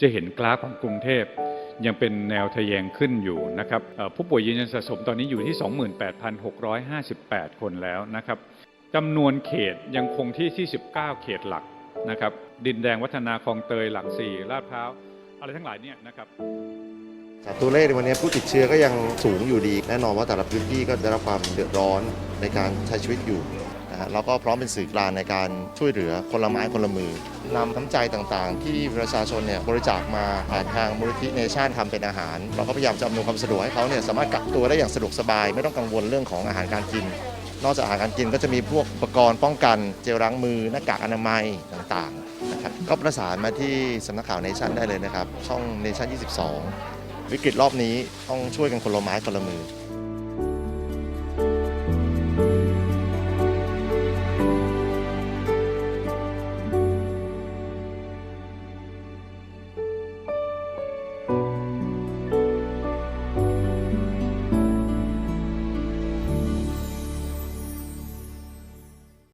จะเห็นกราฟของกรุงเทพยังเป็นแนวทะแยงขึ้นอยู่นะครับผู้ป่วยยืนยันสะสมตอนนี้อยู่ที่ 28,658 คนแล้วนะครับจำนวนเขตยังคงที่79เขตหลักนะครับ ดินแดงวัฒนาคลองเตยหลักสี่ลาดพร้าว อะไรทั้งหลายเนี่ยนะครับจากตัวเลขในวันนี้ผู้ติดเชื้อก็ยังสูงอยู่ดี แน่นอนว่าแต่ละพื้นที่ก็ได้รับความเดือดร้อนในการใช้ชีวิตอยู่ นะฮะเราก็พร้อมเป็นสื่อกลางในการช่วยเหลือคนละไม้คนละมือนำน้ำใจต่างๆ ที่ประชาชนเนี่ยบริจาคมาผ่านทางมูลนิธิเนชั่นทำเป็นอาหาร เราก็พยายามจะอำนวยความสะดวกให้เขาเนี่ยสามารถกักตัวได้อย่างสะดวกสบาย ไม่ต้องกังวลเรื่องของอาหารการกิน นอกจากอาหารการกินก็จะมีพวกอุปกรณ์ป้องกันเจลล้างมือหน้ากากอนามัยต่างๆนะครับก็ประสานมาที่สำนักข่าวเนชั่นได้เลยนะครับช่องเนชั่น22 วิกฤตรอบนี้ต้องช่วยกันคนละไม้คนละมือ